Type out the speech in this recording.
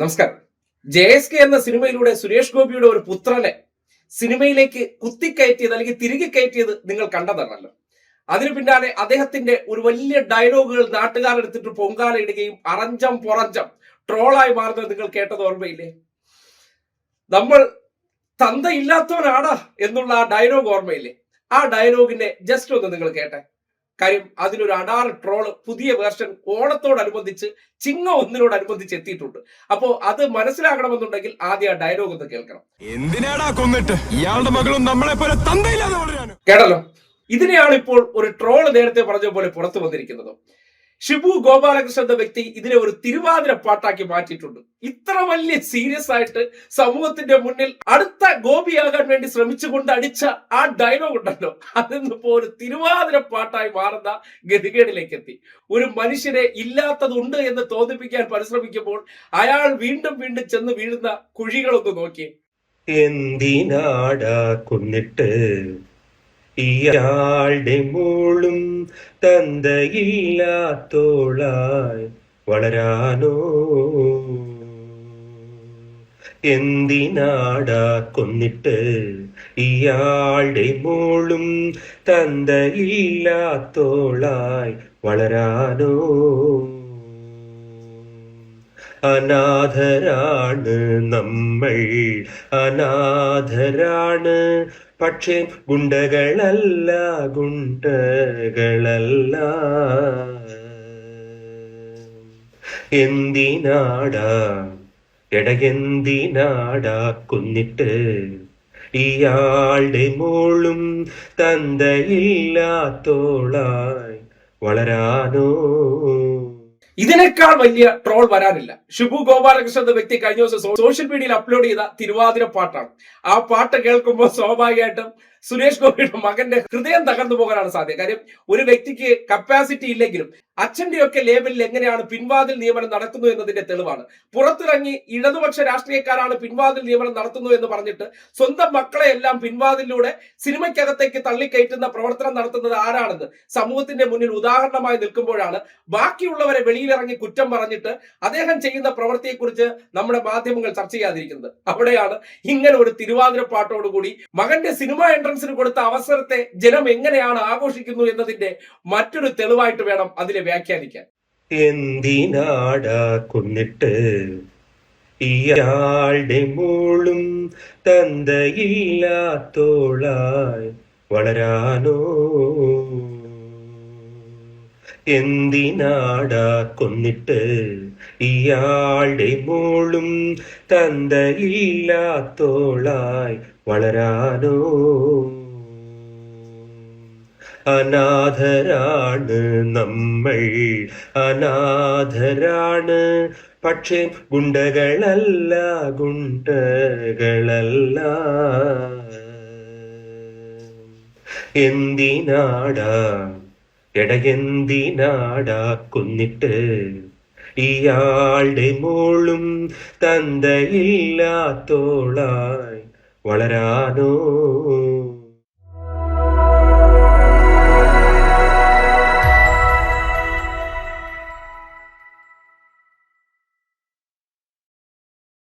നമസ്കാരം. J S K എന്ന സിനിമയിലൂടെ സുരേഷ് ഗോപിയുടെ ഒരു പുത്രനെ സിനിമയിലേക്ക് കുത്തിക്കയറ്റിയത് അല്ലെങ്കിൽ തിരികെ കയറ്റിയത് നിങ്ങൾ കണ്ടതാണല്ലോ അതിനു പിന്നാലെ അദ്ദേഹത്തിന്റെ ഒരു വലിയ ഡയലോഗുകൾ നാട്ടുകാരെടുത്തിട്ട് പൊങ്കാലയിടുകയും അറഞ്ചം പുറഞ്ചം ട്രോളായി മാറുന്നത് നിങ്ങൾ കേട്ടത് ഓർമ്മയില്ലേ? നമ്മൾ തന്തയില്ലാത്തവനാടാ എന്നുള്ള ആ ഡയലോഗ് ഓർമ്മയില്ലേ? ആ ഡയലോഗിന്റെ ജസ്റ്റ് ഒന്ന് നിങ്ങൾ കേട്ടെ. കാര്യം അതിലൊരു അഡാർ ട്രോൾ പുതിയ വേർഷൻ ഓണത്തോടനുബന്ധിച്ച് ചിങ്ങ ഒന്നിനോടനുബന്ധിച്ച് എത്തിയിട്ടുണ്ട്. അപ്പോ അത് മനസ്സിലാകണമെന്നുണ്ടെങ്കിൽ ആദ്യം ആ ഡയലോഗ് ഒന്ന് കേൾക്കണം. എന്തിനാടാ കൊന്നിട്ട്? ഇയാളുടെ മകളും നമ്മളെ പോലെ തന്തയില്ലാതെ കേട്ടല്ലോ? ഇതിനെയാണ് ഇപ്പോൾ ഒരു ട്രോൾ നേരത്തെ പറഞ്ഞ പോലെ പുറത്തു വന്നിരിക്കുന്നത്. ഷിബു ഗോപാലകൃഷ്ണൻ എന്ന വ്യക്തി ഇതിനെ ഒരു തിരുവാതിര പാട്ടാക്കി മാറ്റിയിട്ടുണ്ട്. ഇത്ര വലിയ സീരിയസ് ആയിട്ട് സമൂഹത്തിന്റെ മുന്നിൽ അടുത്ത ഗോപിയാകാൻ വേണ്ടി ശ്രമിച്ചുകൊണ്ട് അടിച്ച ആ ഡയലോഗ് ഉണ്ടല്ലോ. അതിന്നിപ്പോ ഒരു തിരുവാതിര പാട്ടായി മാറുന്ന ഗതികേടിലേക്ക് എത്തി ഒരു മനുഷ്യനെ ഇല്ലാത്തതുണ്ട് എന്ന് തോന്നിപ്പിക്കാൻ പരിശ്രമിക്കുമ്പോൾ അയാൾ വീണ്ടും വീണ്ടും ചെന്ന് വീഴുന്ന കുഴികളൊന്ന് നോക്കി. എന്തിനാടാ കൊന്നിട്ട്? ഇയാളുടെ മോളും തന്തയില്ലാത്തോളായി വളരാനോ? എന്തിനാടാ കൊന്നിട്ട് ഇയാളുടെ മോളും തന്തയില്ലാത്തോളായി വളരാനോ? അനാഥരാണ് നമ്മൾ അനാഥരാണ് പക്ഷേ ഗുണ്ടകളല്ല ഗുണ്ടകളല്ല. എന്തിനാടാ എടയെന്തിനാടാ കൊന്നിട്ട്? ഇയാളുടെ മോളും തന്തയില്ലാത്തോളായി വളരാനോ? ഇതിനേക്കാൾ വലിയ ട്രോൾ വരാനില്ല. ഷിബു ഗോപാലകൃഷ്ണൻ എന്ന വ്യക്തി കഴിഞ്ഞ ദിവസം സോഷ്യൽ മീഡിയയിൽ അപ്ലോഡ് ചെയ്ത തിരുവാതിര പാട്ടാണ്. ആ പാട്ട് കേൾക്കുമ്പോൾ സ്വാഭാവികമായിട്ടും സുരേഷ് ഗോപിയുടെ മകന്റെ ഹൃദയം തകർന്നു പോകാനാണ് സാധ്യത. കാര്യം ഒരു വ്യക്തിക്ക് കപ്പാസിറ്റി ഇല്ലെങ്കിലും അച്ഛന്റെയൊക്കെ ലേബലിൽ എങ്ങനെയാണ് പിൻവാതിൽ നിയമനം നടക്കുന്നു എന്നതിന്റെ തെളിവാണ്. പുറത്തിറങ്ങി ഇടതുപക്ഷ രാഷ്ട്രീയക്കാരാണ് പിൻവാതിൽ നിയമനം നടത്തുന്നു എന്ന് പറഞ്ഞിട്ട് സ്വന്തം മക്കളെ എല്ലാം പിൻവാതിലൂടെ സിനിമയ്ക്കകത്തേക്ക് തള്ളിക്കയറ്റുന്ന പ്രവർത്തനം നടത്തുന്നത് ആരാണെന്ന് സമൂഹത്തിന്റെ മുന്നിൽ ഉദാഹരണമായി നിൽക്കുമ്പോഴാണ് ബാക്കിയുള്ളവരെ വെളിയിലിറങ്ങി കുറ്റം പറഞ്ഞിട്ട് അദ്ദേഹം ചെയ്യുന്ന പ്രവൃത്തിയെക്കുറിച്ച് നമ്മുടെ മാധ്യമങ്ങൾ ചർച്ച ചെയ്യാതിരിക്കുന്നത്. അവിടെയാണ് ഇങ്ങനെ ഒരു തിരുവാതിര പാട്ടോടുകൂടി മകന്റെ സിനിമ എൻട്രൻസിന് കൊടുത്ത അവസരത്തെ ജനം എങ്ങനെയാണ് ആഘോഷിക്കുന്നു എന്നതിന്റെ മറ്റൊരു തെളിവായിട്ട് വേണം അതിനെ വ്യാഖ്യാനിക്കാൻ. എന്തിനാടാ കൊന്നിട്ട്? ഇയാളുടെ മോളും തന്തയില്ലാത്തോളായി വളരാനോ? എന്തിനാടാ കൊന്നിട്ട്? ഇയാളുടെ മോളും തന്തയില്ലാത്തോളായി വളരാനോ? അനാഥരാണ് നമ്മൾ അനാഥരാണ്. പക്ഷേ ഗുണ്ടകളല്ല ഗുണ്ടകളല്ല. എന്തിനാടാ എടയെന്തിനാടാ കൊന്നിട്ട് ഇയാളുടെ മോളും തന്തയില്ലാത്തോളായി വളരാനോ.